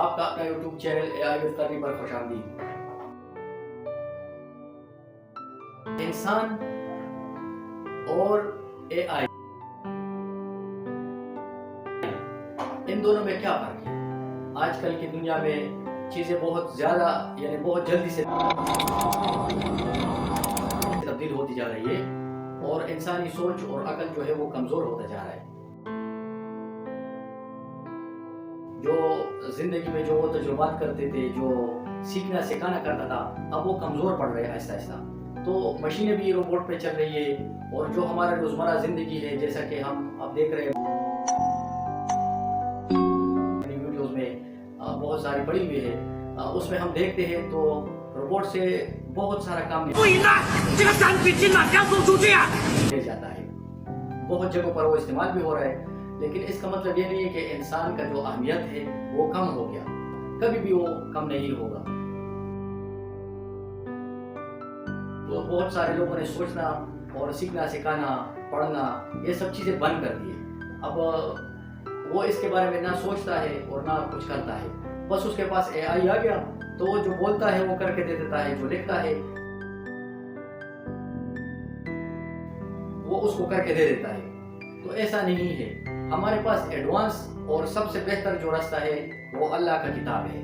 आपका इन दोनों में क्या फ़र्क है? आजकल की दुनिया में चीज़ें बहुत ज़्यादा, यानी बहुत जल्दी से तब्दील होती जा रही है और इंसानी सोच और अकल जो है वो कमज़ोर होता जा रहा है। जो ज़िंदगी में जो वो तजुर्बात करते थे जो सीखना सिखाना करता था अब वो कमज़ोर पड़ रहे हैं ऐसा ऐसा तो मशीनें भी रोबोट पे चल रही है और जो हमारा रोज़मर्रा ज़िंदगी है जैसा कि हम अब देख रहे हैं। वीडियोज़ में बहुत सारी पड़ी हुई है। उसमें हम देखते हैं तो रोबोट से बहुत सारा काम जाता है। बहुत जगहों पर वो इस्तेमाल भी हो रहा है। लेकिन इसका मतलब ये नहीं है कि इंसान का जो अहमियत है, वो कम हो गया। कभी भी वो कम नहीं होगा। तो बहुत सारे लोगों ने सोचना और सीखना, सिखाना, पढ़ना, ये सब चीज़ें बंद कर दी अब, वो इसके बारे में ना सोचता है और ना कुछ करता है। बस उसके पास एआई आ गया तो वो जो बोलता है, वो करके दे देता है, जो लिखता है, वो उसको करके दे देता है। तो ऐसा नहीं है। हमारे पास एडवांस और सबसे बेहतर जो रास्ता है वो अल्लाह का किताब है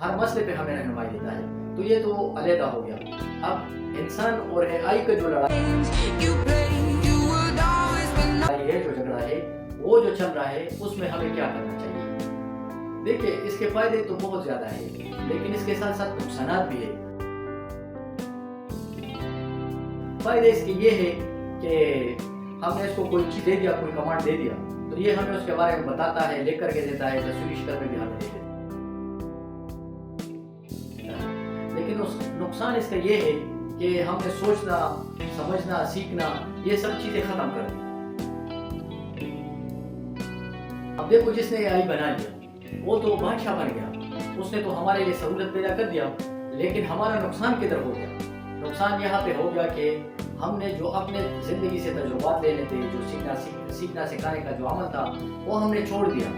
हर मसले पे हमें रहनुमाई देता है तो ये तो अलहदा हो गया अब इंसान और एआई का जो लड़ाई You play, you would always be known. है जो झगड़ा है वो जो चल रहा है उसमें हमें क्या करना चाहिए देखिए, इसके फ़ायदे तो बहुत ज़्यादा है, लेकिन इसके साथ साथ नुकसान भी है। फ़ायदे इसके ये है कि हमने इसको कोई चीज़ दे दिया, कोई कमांड दे दिया तो ये हमें उसके बारे में बताता है, लेकर के देता है भी हमें देता है। लेकिन उस नुकसान इसका ये है कि हमने सोचना, समझना, सीखना, ये सब चीज़ें खत्म कर दी। अब देखो, जिसने आई बना लिया वो तो बादशाह बन गया। उसने तो हमारे लिए सहूलत पैदा कर दिया लेकिन हमारा नुकसान किधर हो गया? नुकसान यहाँ पे हो गया कि हमने जो अपने ज़िंदगी से तजुर्बात लेने थे जो सीखना सीख, सीखना सिखाने का जो अमल था वो हमने छोड़ दिया।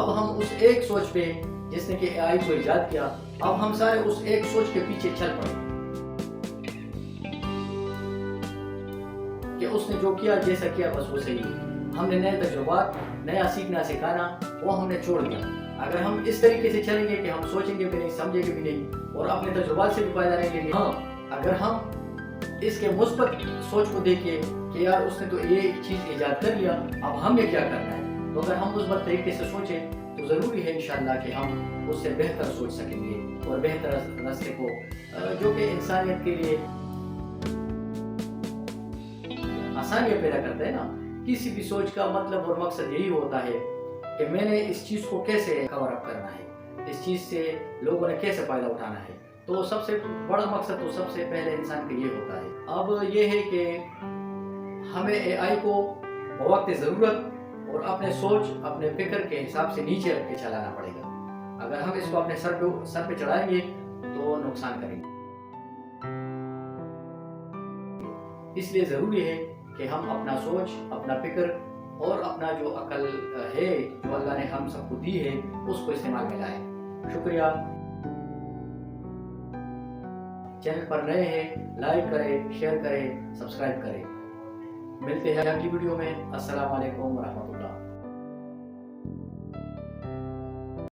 अब हम उस एक सोच पे जिसने कि एआई को इजाद किया अब हम सारे उस एक सोच के पीछे चल पड़े। कि उसने जो किया जैसा किया बस वो सही है। हमने नए तजुर्बात नया सीखना सिखाना, वो हमने छोड़ दिया। अगर हम इस तरीके से चलेंगे कि हम सोचेंगे भी नहीं, समझेंगे भी नहीं, और अपने तजुर्बात से भी फ़ायदा नहीं लेंगे हाँ अगर हम इसके मुस्बत सोच को देखिए कि यार उसने तो ये चीज़ ईजाद कर लिया, अब हमें क्या करना है? तो अगर हम मुस्बत तरीके से सोचें तो ज़रूरी है इंशाल्लाह कि हम उससे बेहतर सोच सकेंगे और बेहतर रास्ते को जो कि इंसानियत के लिए आसानियाँ पैदा करते हैं ना किसी भी सोच का मतलब और मकसद यही होता है कि मैंने इस चीज़ को कैसे कवर अप करना है? इस चीज़ से लोगों ने कैसे फ़ायदा उठाना है? तो सबसे बड़ा मकसद तो सबसे पहले इंसान का ये होता है। अब ये है कि हमें एआई को वक्त ज़रूरत और अपने सोच, अपने फ़िक्र के हिसाब से नीचे रख के चलाना पड़ेगा। अगर हम इसको अपने सर पे सर पे चढ़ाएँगे तो नुकसान करेंगे। इसलिए ज़रूरी है कि हम अपना सोच, अपना फ़िक्र और अपना जो अकल है, जो अल्लाह ने हम सबको दी है, उसको इस्तेमाल में लाए। शुक्रिया। चैनल पर नए हैं, लाइक करें, शेयर करें, सब्सक्राइब करें। मिलते हैं अगली वीडियो में। अस्सलाम वालेकुम रहमतुल्लाह